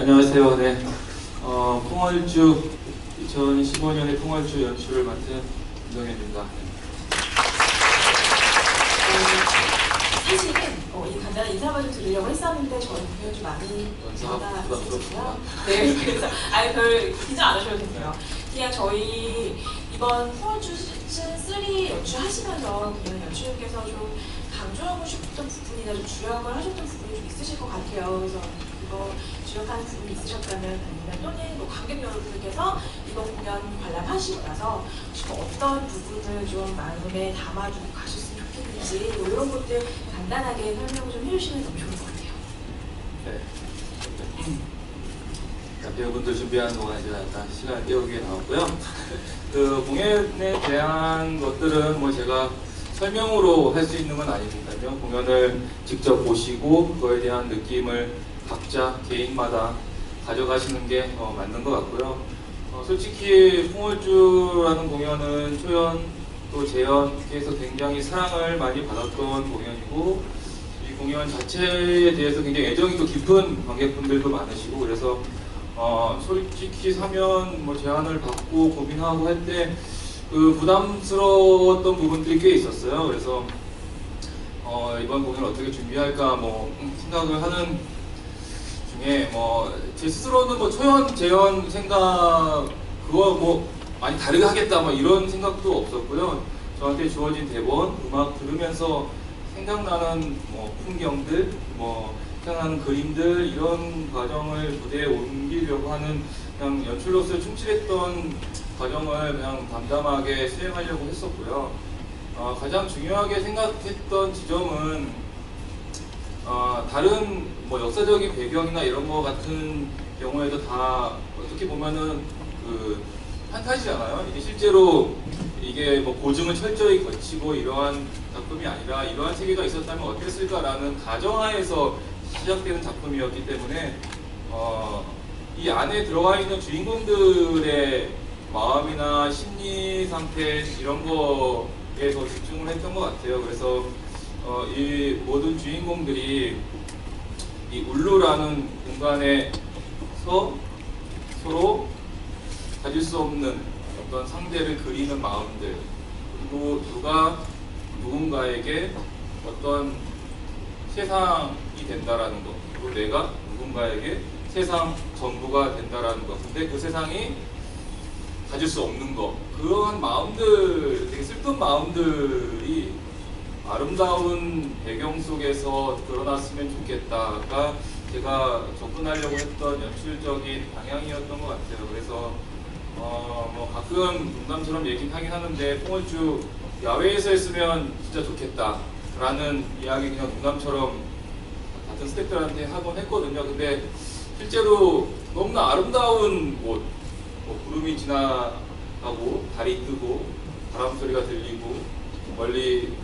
안녕하세요. 네. 어, 풍월주 2015년의 풍월주 연출을 맡은 김동현입니다. 네. 사실은 어, 이 간단한 인사만 좀 드리려고 했었는데 저희 공연 좀 많이. 부담스럽구나. 네, 그래서 아니 별 긴장 안 하셔도 되고요. 그냥 저희 이번 포얼주 시즌 3 연출하시면서 그냥 연출께서 좀 강조하고 싶었던 부분이나 좀 주력을 하셨던 부분이 좀 있으실 것 같아요. 그래서 그거 주력하는 부분이 있으셨다면 아니면 또는 뭐 관객 여러분들께서 이번 공연 관람하시고 나서 좀 어떤 부분을 좀 마음에 담아두고 가셨으면 좋겠는지 뭐 이런 것들 간단하게 설명 좀 해주시면 너무 좋을 것 같아요. 네. 자, 배우분들 준비하는 동안 이제 약간 시간을 때우게 나왔고요. 그 공연에 대한 것들은 뭐 제가 설명으로 할 수 있는 건 아니니까요. 공연을 직접 보시고 그거에 대한 느낌을 각자 개인마다 가져가시는 게 어, 맞는 것 같고요. 어, 솔직히 풍월주라는 공연은 초연 또 재연께서 굉장히 사랑을 많이 받았던 공연이고 이 공연 자체에 대해서 굉장히 애정이 또 깊은 관객분들도 많으시고 그래서 어, 솔직히 사면 뭐 제안을 받고 고민하고 할 때 그 부담스러웠던 부분들이 꽤 있었어요. 그래서 어, 이번 공연을 어떻게 준비할까 뭐 생각을 하는 중에 뭐 제 스스로는 뭐 초연 재연 생각 그거 뭐 많이 다르게 하겠다 뭐 이런 생각도 없었고요. 저한테 주어진 대본 음악 들으면서 생각나는 뭐 풍경들 뭐 생각나는 그림들 이런 과정을 무대에 옮기려고 하는 그냥 연출로서 충실했던 과정을 그냥 담담하게 수행하려고 했었고요. 어, 가장 중요하게 생각했던 지점은 어, 다른 뭐 역사적인 배경이나 이런 거 같은 경우에도 다 어떻게 보면은 그 판타지잖아요. 이게 실제로 이게 뭐 고증을 철저히 거치고 이러한 작품이 아니라 이러한 세계가 있었다면 어땠을까라는 가정하에서 시작되는 작품이었기 때문에 어, 이 안에 들어가 있는 주인공들의 마음이나 심리 상태 이런 거에 더 집중을 했던 것 같아요. 그래서 어, 이 모든 주인공들이 이 울루라는 공간에서 서로 가질 수 없는 어떤 상대를 그리는 마음들 그리고 누가 누군가에게 어떤 세상 이 된다라는 것. 그리고 내가 누군가에게 세상 전부가 된다라는 것. 근데 그 세상이 가질 수 없는 것. 그런 마음들 되게 슬픈 마음들이 아름다운 배경 속에서 드러났으면 좋겠다가 제가 접근하려고 했던 연출적인 방향이었던 것 같아요. 그래서 어, 뭐 가끔 농담처럼 얘기는 하긴 하는데 뽕월주 야외에서 했으면 진짜 좋겠다라는 이야기 그냥 농담처럼 같은 스태프들한테 하곤 했거든요. 근데 실제로 너무나 아름다운 곳, 뭐 구름이 지나가고 달이 뜨고 바람 소리가 들리고 멀리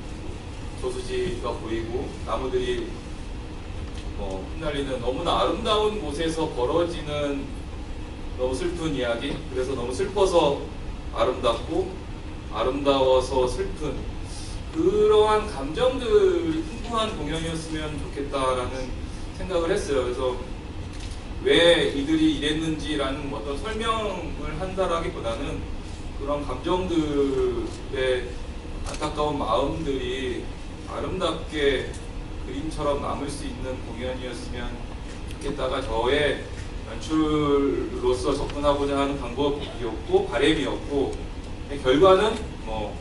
저수지가 보이고 나무들이 뭐 흩날리는 너무나 아름다운 곳에서 벌어지는 너무 슬픈 이야기 그래서 너무 슬퍼서 아름답고 아름다워서 슬픈 그러한 감정들이 풍부한 공연이었으면 좋겠다라는 생각을 했어요. 그래서 왜 이들이 이랬는지라는 어떤 설명을 한다라기보다는 그런 감정들의 안타까운 마음들이 아름답게 그림처럼 남을 수 있는 공연이었으면 좋겠다가 저의 연출로서 접근하고자 하는 방법이었고 바램이었고 결과는 뭐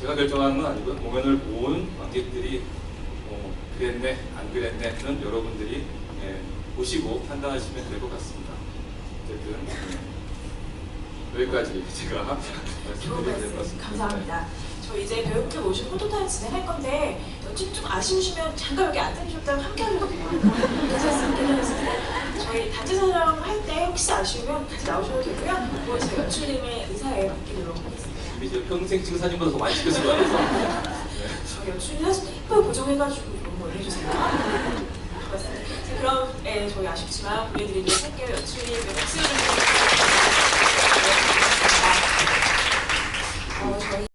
제가 결정하는 건 아니고요 공연을 본 관객들이 뭐 그랬네 안 그랬네는 여러분들이 예, 보시고 판단하시면 될 것 같습니다. 어쨌든 예, 여기까지 제가 좋은 말씀드려야 될것 말씀 같습니다. 감사합니다. 저 이제 배우분들 모시고 포토타임 진행할 건데 연출 좀 아쉬우시면 잠깐 여기 앉아주셨다가 함께 괜찮습니다. 괜찮습니다. 저희 단체 촬영할 때 혹시 아쉬우면 같이 나오셔도 되고요. 그건 제 연출님의 의사에 맡기도록 하겠습니다. 이미 저 평생 찍은 사진보다 더 많이 찍었을 것 같아서 네. 저희 연출님 사진 이쁘게 보정해가지고 이런 거 해주세요. 고맙습니다. 자, 그럼 예, 저희 아쉽지만 보내드리도록 할게요. 연출님 박수 좀 부탁드립니다. 어, 저희